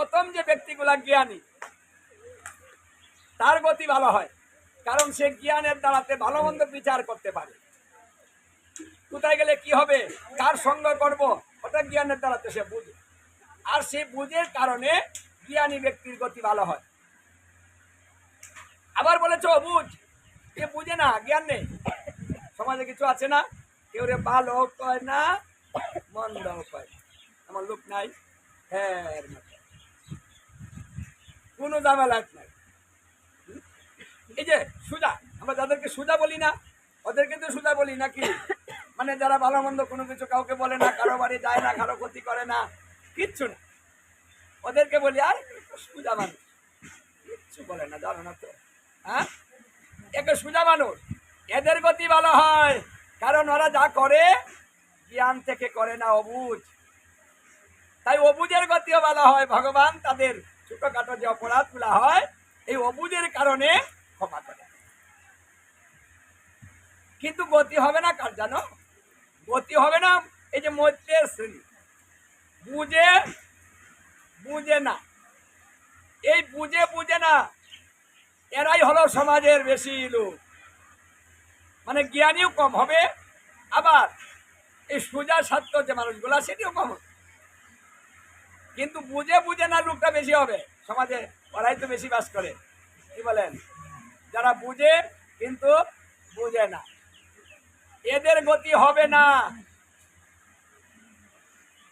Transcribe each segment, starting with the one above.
প্রথম যে ব্যক্তিগুলা জ্ঞানী, তার গতি ভালো হয়, কারণ সে জ্ঞানের দ্বারাতে ভালো মন্দ বিচার করতে পারে। কোথায় গেলে কি হবে, কার সঙ্গ করব, ওটা জ্ঞানের দ্বারাতে সে বুঝে। আর সেই বুঝের কারণে জ্ঞানী ব্যক্তির গতি ভালো হয়। আবার বলেছ বুঝ, এ বুঝে না, জ্ঞান নেই। সমাজে কিছু আছে না? কেউ রে ভালো কয় না মন্দ কয় আমার লোক নাই। হ্যাঁ। কোনো ঝামেলা নাই? এই যে সুজা, আমরা যাদেরকে সুজা বলি না, ওদেরকে তো সুজা বলি নাকি? মানে যারা ভালো মন্দ কোনো কিছু কাউকে বলে না, কারও বাড়ি যায় না, কারও ক্ষতি করে না, কিচ্ছু না। ওদেরকে বলি, আর, সুজা মানুষ। কিচ্ছু বলে না, জানো না তো। হ্যাঁ? একে সুজা মানুষ। এদের গতি ভালো হয়, কারণ ওরা যা করে, জ্ঞান থেকে করে না অবুজ তাই অবুজের গতিও ভালো হয়, ভগবান তাদের ছোটখাটো যে অপরাধগুলো হয়, এই অবুজের কারণে ক্ষমা করে। কিন্তু গতি হবে না কার জানো? গতি হবে না এই যে মধ্যের শ্রেণি। বুঝে বুঝে না। এই বুঝে বুঝে না, এরাই হলো সমাজের বেশি লোক। মানে জ্ঞানীও কম হবে, আবার এই সোজা ছাত্র যে মানুষগুলা, সেটিও কম হবে। কিন্তু বুঝে বুঝে না লোকটা বেশি হবে। সমাজে ওরাই তো বেশি বাস করে। কি বলেন? যারা বুঝে কিন্তু বুঝে না। এদের গতি হবে না।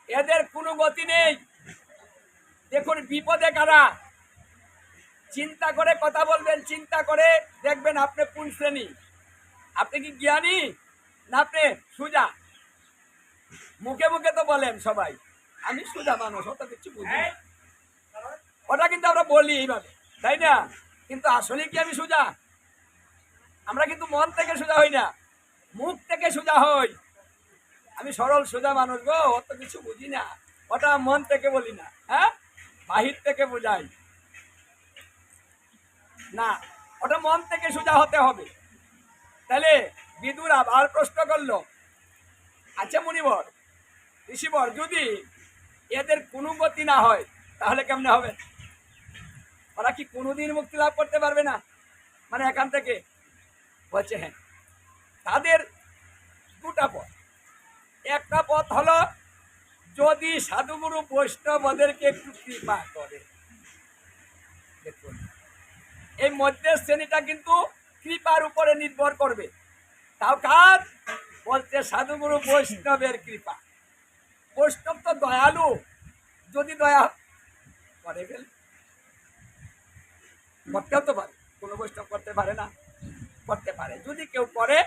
এদের কোনো গতি নেই। দেখুন, বিপদে কারা? চিন্তা করে কথা বলবেন, চিন্তা করে দেখবেন আপনি কোন শ্রেণি। আপনি কি জ্ঞানী? না, আপনি সুজা। মুখে মুখে তো বলেন সবাই। আমি সোজা মানুষ অত কিছু বুঝি ওটা কিন্তু আমরা বলি এইভাবে, তাই না? কিন্তু আসলে কি আমি সোজা? আমরা কিন্তু মন থেকে সোজা হই না, মুখ থেকে সোজা হই। আমি সরল সোজা মানুষ গো অত কিছু বুঝি না। ওটা মন থেকে বলি না হ্যাঁ? বাহির থেকে বোঝাই। না, ওটা মন থেকে সোজা হতে হবে। তাহলে বিদুর আবার প্রশ্ন করল আচ্ছা মুনিবর, ঋষিবর, যদি এদের কোনো গতি না হয়, তাহলে কেমনে হবে? ওরা কি কোনোদিন মুক্তি লাভ করতে পারবে না? মানে এখান থেকে বলছে হ্যাঁ। তাদের দুটা পথ। একটা পথ হলো, যদি সাধুগুরু বৈষ্ণব ওদেরকে একটু কৃপা করে। দেখুন, এই মধ্যের শ্রেণীটা কিন্তু কৃপার উপরে নির্ভর করবে। তাও কার? বলছে, সাধুগুরু বৈষ্ণবের কৃপা। বৈষ্ণব তো দয়ালু। যদি দয়া করে গেল করতেও তো পারে। কোনো বৈষ্ণব করতে পারে না। করতে পারে। যদি কেউ করে,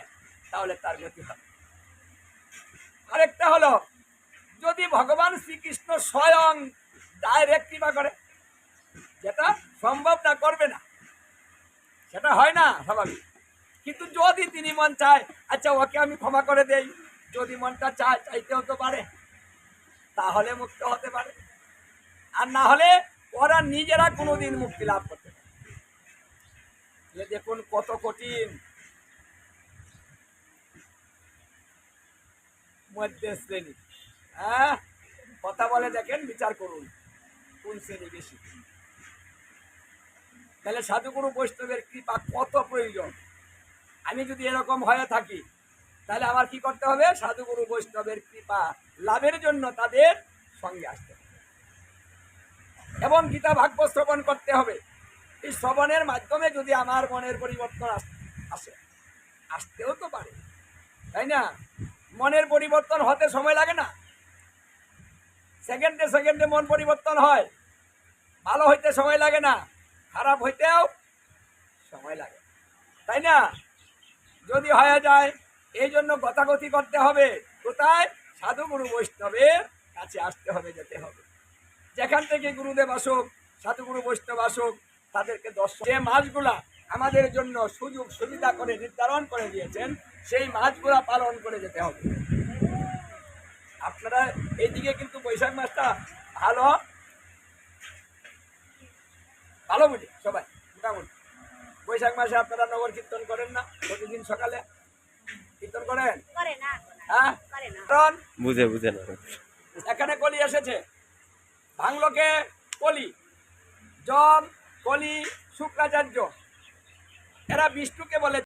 তাহলে তার গতি হবে। আরেকটা হলো, যদি ভগবান শ্রীকৃষ্ণ স্বয়ং ডাইরেক্ট কৃপা করে, যেটা সম্ভব না, করবে না। সেটা হয় না, স্বাভাবিক। কিন্তু যদি তিনি মন চায় আচ্ছা ওকে আমি ক্ষমা করে দেই। যদি মনটা চায়, চাইতেও তো পারে। তাহলে মুক্ত হতে পারে। আর না হলে ওরা নিজেরা কোনোদিন মুক্তি লাভ করতে পারে দেখুন কত কঠিন শ্রেণি। হ্যাঁ? কথা বলে দেখেন, বিচার করুন, কোন শ্রেণি বেশি। তাহলে সাধুগুরু বৈষ্ণবের কৃপা কত প্রয়োজন? আমি যদি এরকম হয়ে থাকি, তাহলে আমার কি করতে হবে? সাধুগুরু বৈষ্ণবের কৃপা লাভের জন্য তাদের সঙ্গে আসতে হবে। এবং গীতা ভাগ্য শ্রবণ করতে হবে। এই শ্রবণের মাধ্যমে যদি আমার মনের পরিবর্তন আসে আসতেও তো পারে। তাই না? মনের পরিবর্তন হতে সময় লাগে না। সেকেন্ডে সেকেন্ডে মন পরিবর্তন হয়। ভালো হইতে সময় লাগে না। খারাপ হইতেও সময় লাগে। তাই না? যদি হয়ে যায় এই জন্য গতাগতি করতে হবে। কোথায়? সাধু গুরু বৈষ্ণবের কাছে আসতে হবে, যেতে হবে। যেখান থেকে গুরুদেব আসুক, সাধুগুরু বৈষ্ণব আসুক, তাদেরকে দর্শন যে মাছগুলা আমাদের জন্য সুযোগ সুবিধা করে নির্ধারণ করে দিয়েছেন, সেই মাছগুলা পালন করে যেতে হবে। আপনারা এইদিকে কিন্তু বৈশাখ মাসটা ভালো। ভালো বুঝে সবাই, মোটামুটি। বৈশাখ মাসে আপনারা নগর কীর্তন করেন না? প্রতিদিন সকালে কীর্তন করেন? হ্যাঁ? বুঝে বুঝে এখানে কলি এসেছে। ভাঙলকে কলি। জন কলি শুক্রাচার্য। এরা বিষ্ণুকে বলে